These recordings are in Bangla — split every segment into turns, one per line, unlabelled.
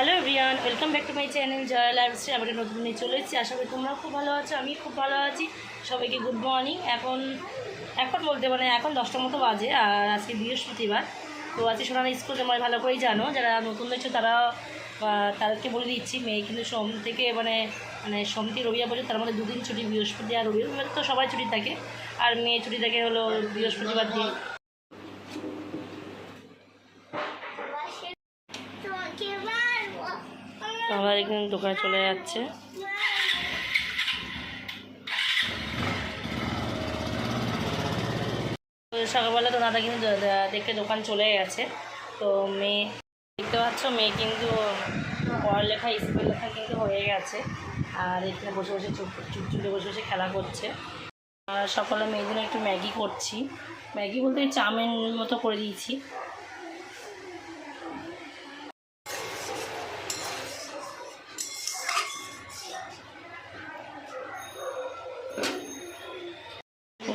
Hello Riyan welcome back to my channel Joy lifestyle. আমরা একটা নতুন নিয়ে চলে এসেছি। আশা করি তোমরা খুব ভালো আছো আমি খুব ভালো আছি। সবাইকে গুড মর্নিং। এখন এখন বলতে মানে এখন দশটার মতো বাজে, আর আজকে বৃহস্পতিবার। তো আজকে সোনার স্কুল, তোমরা ভালো করেই জানো। যারা নতুন দেখছ তারা তাদেরকে বলে দিচ্ছি, মেয়ে কিন্তু সোম থেকে মানে মানে সোম থেকে রবিবার পর্যন্ত তার মধ্যে দুদিন ছুটি, বৃহস্পতি আর রবিবার। তো সবাই ছুটি থাকে। আর মেয়ে ছুটি থাকে হলো বৃহস্পতিবার দিন তো আমার এখানে দোকানে চলে যাচ্ছে। সকালবেলা তো দাদা কিন্তু দেখে দোকান চলে গেছে। তো মেয়ে, দেখতে পাচ্ছ, মেয়ে কিন্তু পড়ালেখা, স্কুল লেখা কিন্তু হয়ে গেছে। আর এখানে বসে বসে চুপ চুপ চুপে বসে বসে খেলা করছে। আর সকালে জন্য একটু ম্যাগি করছি। ম্যাগি বলতে চাউমিন মতো করে দিয়েছি।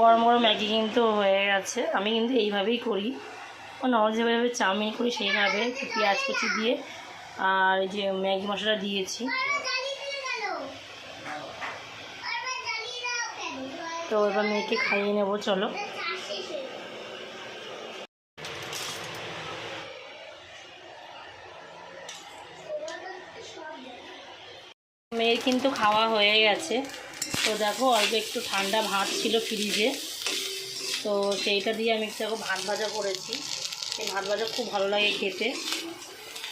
গরম গরম ম্যাগি কিন্তু হয়ে গেছে। আমি কিন্তু এইভাবেই করি। নর্মাল যেভাবে চাউমিন করি সেইভাবে পেঁয়াজ কুচি দিয়ে আর এই যে ম্যাগি মশলা দিয়েছি। তো এবার মেয়েকে খাইয়ে নেব, চলো। মেয়ের কিন্তু খাওয়া হয়ে গেছে। তো দেখো, অল্প একটু ঠান্ডা ভাত ছিল ফ্রিজে। তো সেইটা দিয়ে আমি একটু ভাত ভাজা করেছি। এই ভাত ভাজা খুব ভালো লাগে খেতে।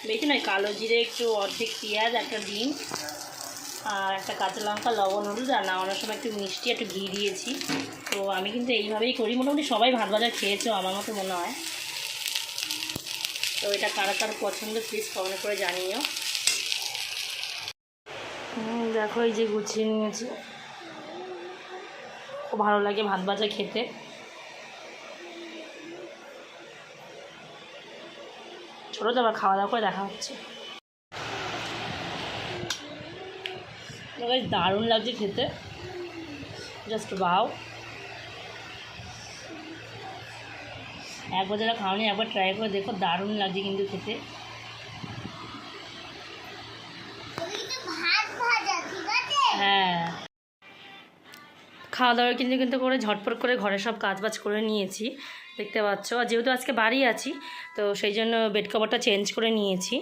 বেশি নয়, কালো জিরে, একটু অর্ধেক পেঁয়াজ, একটা ডিম আর একটা কাঁচা লঙ্কা, লবণ, হলুদ আর নামানোর সময় একটু মিষ্টি, একটু ঘি দিয়েছি। তো আমি কিন্তু এইভাবেই করি। মোটামুটি সবাই ভাত ভাজা খেয়েছো, আমার মতো মনে হয়। তো এটা কারা কার পছন্দ প্লিজ কমেন্ট করে জানিও। দেখো এই যে গুছিয়ে নিয়েছি। ভালো লাগে ভাত ভাজা খেতে। ছোটো তো আবার খাওয়া দাওয়া করে দেখা হচ্ছে। দারুণ লাগছে খেতে। জাস্ট বাও একবার যারা খাওনি একবার ট্রাই করে দেখো, দারুণ লাগছে কিন্তু খেতে হ্যাঁ খাওয়া দাওয়া কিন্তু কিন্তু করে ঝটপট করে ঘরে সব কাজবাজ করে নিয়েছি, দেখতে পাচ্ছ। আর যেহেতু আজকে বাড়ি আছি, তো সেই জন্য বেড কভারটা চেঞ্জ করে নিয়েছি।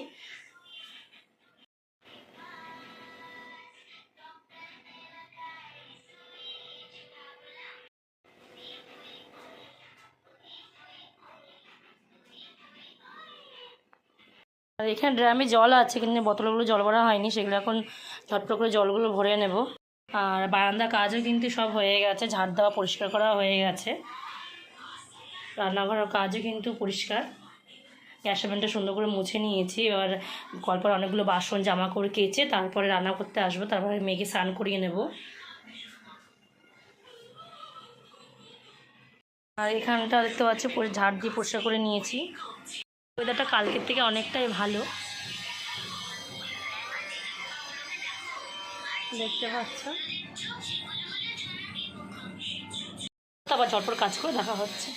আর এখানে ড্রামে জল আছে, কিন্তু বোতলগুলো জল ভরা হয়নি, সেগুলো এখন ঝটপট করে জলগুলো ভরে নেব। আর বারান্দা কাজও কিন্তু সব হয়ে গেছে ঝাড় দেওয়া পরিষ্কার করা হয়ে গেছে। রান্নাঘরের কাজও কিন্তু পরিষ্কার। গ্যাস ওভেনটা সুন্দর করে মুছে নিয়েছি, এবার কলপার অনেকগুলো বাসন জামা করে কেচে তারপরে রান্না করতে আসব, তারপরে মেয়েকে স্নান করিয়ে নেব। আর এখানটা দেখতে পাচ্ছি ঝাড় দিয়ে পরিষ্কার করে নিয়েছি। ওয়েদারটা কালকের থেকে অনেকটাই ভালো। দেখতে পাচ্ছ। তারপর ঝটপট কাজ করে দেখা হচ্ছে।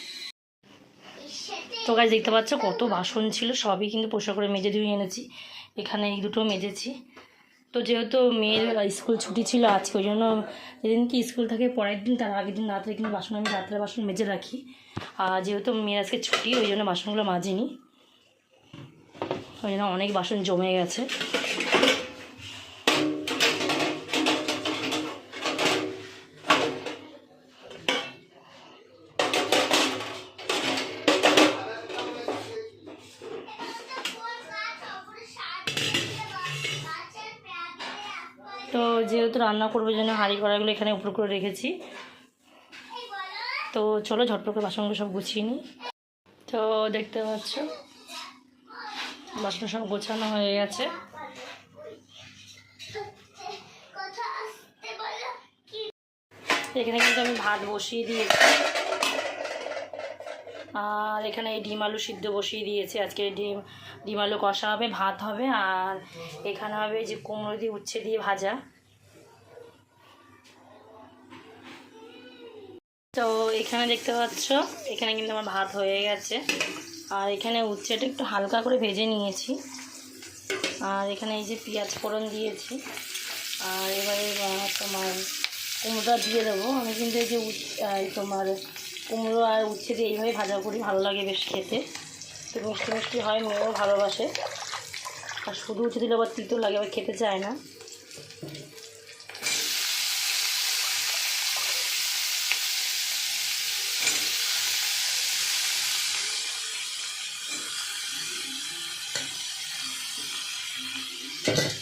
তো গাছ দেখতে পাচ্ছ কত বাসন ছিল, সবই কিন্তু পরিষ্কার করে মেজে ধুয়ে এনেছি। এখানে এই দুটো মেজেছি। তো যেহেতু মেয়ের স্কুল ছুটি ছিল আজকে, ওই জন্য যেদিন কি স্কুল থাকে পরের দিন, তার আগের দিন রাত্রে কিন্তু বাসন আমি রাত্রে বাসন মেজে রাখি। আর যেহেতু মেয়ের আজকে ছুটি, ওই জন্য বাসনগুলো মাজিনি। ওই জন্য অনেক বাসন জমে গেছে। যেহেতু রান্না করব জন্য হাঁড়ি কড়াগুলো এখানে উপর করে রেখেছি। তো চলো ঝটপট করে বাসনগুলো সব গুছিয়ে নিই। তো দেখতে পাচ্ছ বাসন সব গোছানো হয়ে গেছে। এখানে কিন্তু আমি ভাত বসিয়ে দিয়েছি। আর এখানে এই ডিম আলু সিদ্ধ বসিয়ে দিয়েছি। আজকে ডিম ডিম আলু কষা হবে, ভাত হবে, আর এখানে হবে যে কুমড়ো দিয়ে উচ্ছে দিয়ে ভাজা। তো এখানে দেখতে পাচ্ছ, এখানে কিন্তু আমার ভাত হয়ে গেছে। আর এখানে উচ্ছেটা একটু হালকা করে ভেজে নিয়েছি। আর এখানে এই যে পেঁয়াজ ফোড়ন দিয়েছি। আর এবারে তোমার কুমড়োটা দিয়ে দেবো। আমি কিন্তু এই যে উচ- তোমার কুমড়ো আর উচ্ছে দিয়ে এইভাবে ভাজা করি, ভালো লাগে বেশ খেতে। তো মিষ্টি মিষ্টি হয়, মেয়েও ভালোবাসে। আর শুধু উচ্ছে দিলে আবার তিতো লাগে, আবার খেতে চায় না। আর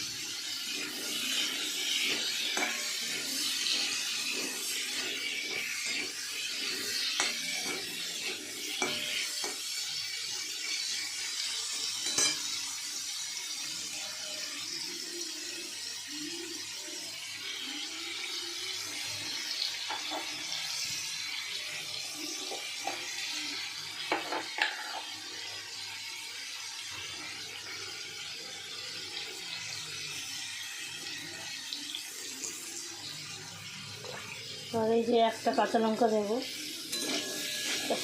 এই যে একটা কাঁচা লঙ্কা দেবো।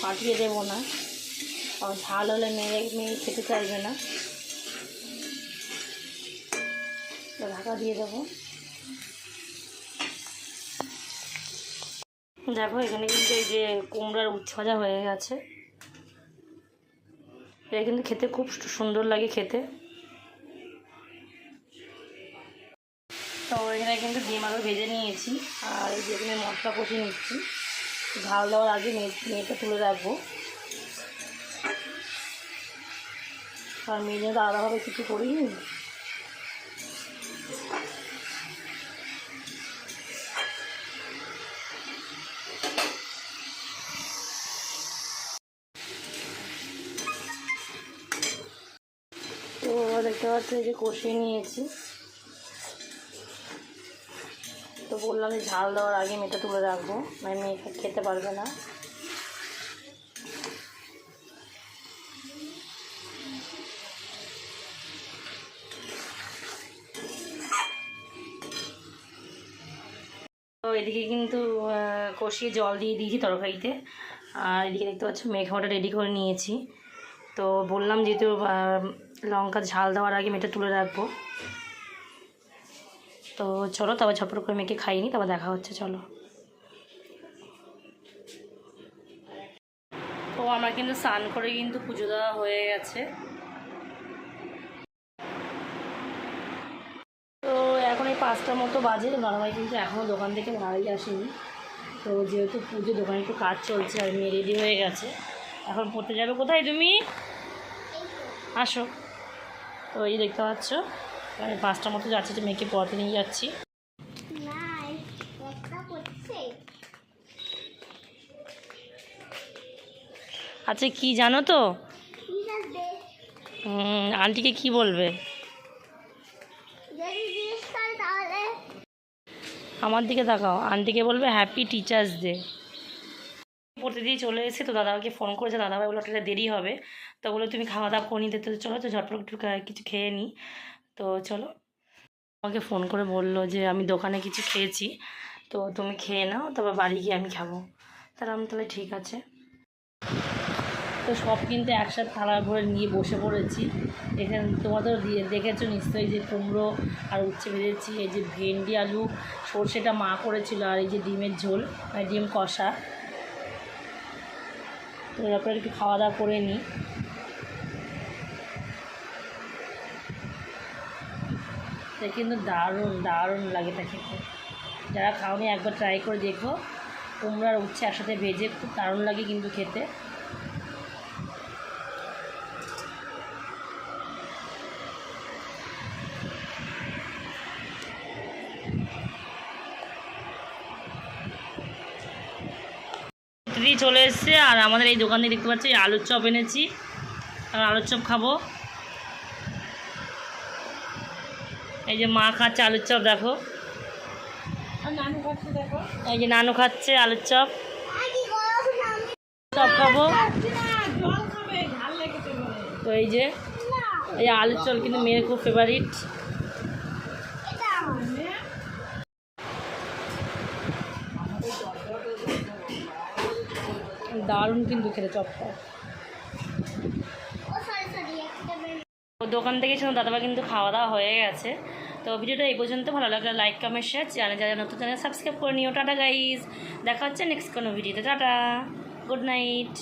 ফাটিয়ে দেবো না। আর ঝাল হলে মেয়ে মেয়ে খেতে চাইবে না। ঢাকা দিয়ে দেবো। দেখো, এখানে কিন্তু এই যে কুমড়ার উচ্ছে ভাজা হয়ে গেছে। এটা কিন্তু খেতে খুব সুন্দর লাগে খেতে। এখানে কিন্তু ডিম আলু ভেজে নিয়েছি আর এই যে এখানে মশলা কষিয়ে নিচ্ছি। ঝাল দেওয়ার আগে মেয়ে মেয়েটা তুলে রাখব। আর মেয়ে তো আলাদাভাবে কিছু করিনি। তো দেখতে পাচ্ছি যে কষিয়ে নিয়েছি। বললাম যে ঝাল দেওয়ার আগে মেয়েটা তুলে রাখব মানে মেয়ে খেতে পারবে না। তো এদিকে কিন্তু কষিয়ে জল দিয়ে দিয়েছি তরকারিতে। আর এদিকে দেখতে পাচ্ছ মেঘাটা রেডি করে নিয়েছি। তো বললাম যেহেতু লঙ্কা ঝাল দেওয়ার আগে মেয়েটা তুলে রাখব। তো চলো, তবে ঝপড় করে মেয়েকে খাইনি তারপর দেখা হচ্ছে, চলো। তো আমার কিন্তু স্নান করে কিন্তু পুজো দেওয়া হয়ে গেছে। তো এখন এই পাঁচটার মতো বাজে নর্মালি কিন্তু এখনও দোকান থেকে বাড়ি আসেনি। তো যেহেতু পুজো, দোকানে একটু কাজ চলছে, আর মেয়ে রেডি হয়ে গেছে। এখন পড়তে যাবে কোথায় তুমি? আসো। তো এই দেখতে পাচ্ছ। আমি পাঁচটার মতো যাচ্ছি যে মেয়েকে পড়াতে নিয়ে যাচ্ছি।
একটা
আচ্ছা কি জানো তো? আন্টিকে কি বলবে? আমার দিকে তাকাও আন্টিকে বলবে হ্যাপি টিচার্স ডে পড়তে দিয়ে চলে এসে তো দাদাকে ফোন করেছে দাদাভাই বলে ওটা দেরি হবে। তো বলে তুমি খাওয়া দাওয়া করে নিতে। তো চলো তো ঝটপট একটু কিছু খেয়ে নিই তো চলো। আমাকে ফোন করে বলল যে, আমি দোকানে কিছু খেয়েছি, তো তুমি খেয়ে নাও, তারপর বাড়ি গিয়ে আমি খাব। তাহলে আমি তাহলে ঠিক আছে। তো সব কিন্তু একসাথে থালা ভরে নিয়ে বসে পড়েছি। এখানে তোমাদের দিয়ে দেখেছ নিশ্চয়ই যে কুমড়ো আর উচ্ছে ভেজেছি, এই যে ভেন্ডি, আলু, সর্ষেটা মা করেছিল আর এই যে ডিমের ঝোল মানে ডিম কষা। তো এরপরে একটু খাওয়া দাওয়া করে নিই। এটা কিন্তু দারুণ দারুণ লাগে এটা খেতে। যারা খাওনি, একবার ট্রাই করে দেখো। কুমড়ো আর উচ্ছে একসাথে ভেজে খুব দারুণ লাগে কিন্তু খেতে। চলে এসছে আর আমাদের এই দোকান দেখতে পাচ্ছি, আলুর চপ এনেছি। আর আলুর চপ খাব। এই যে মা খাচ্ছে আলুর চপ দেখো। এই যে নানু খাচ্ছে আলুর চপ। চপ খাব। তো এই যে এই আলুর চপ কিন্তু মেয়ের খুব ফেভারিট দারুণ কিন্তু খেতে চপটা। দোকান থেকে ছিল দাদাবা কিন্তু খাওয়া দাওয়া হয়ে গেছে। তো ভিডিওটা এই পর্যন্ত। ভালো লাগলে লাইক কমেন্ট শেয়ার চ্যানেল যারা নতুন চ্যানেল সাবস্ক্রাইব করে নিও। টাটা গাইজ দেখা হচ্ছে নেক্সট কোনো ভিডিওতে টাটা। Good night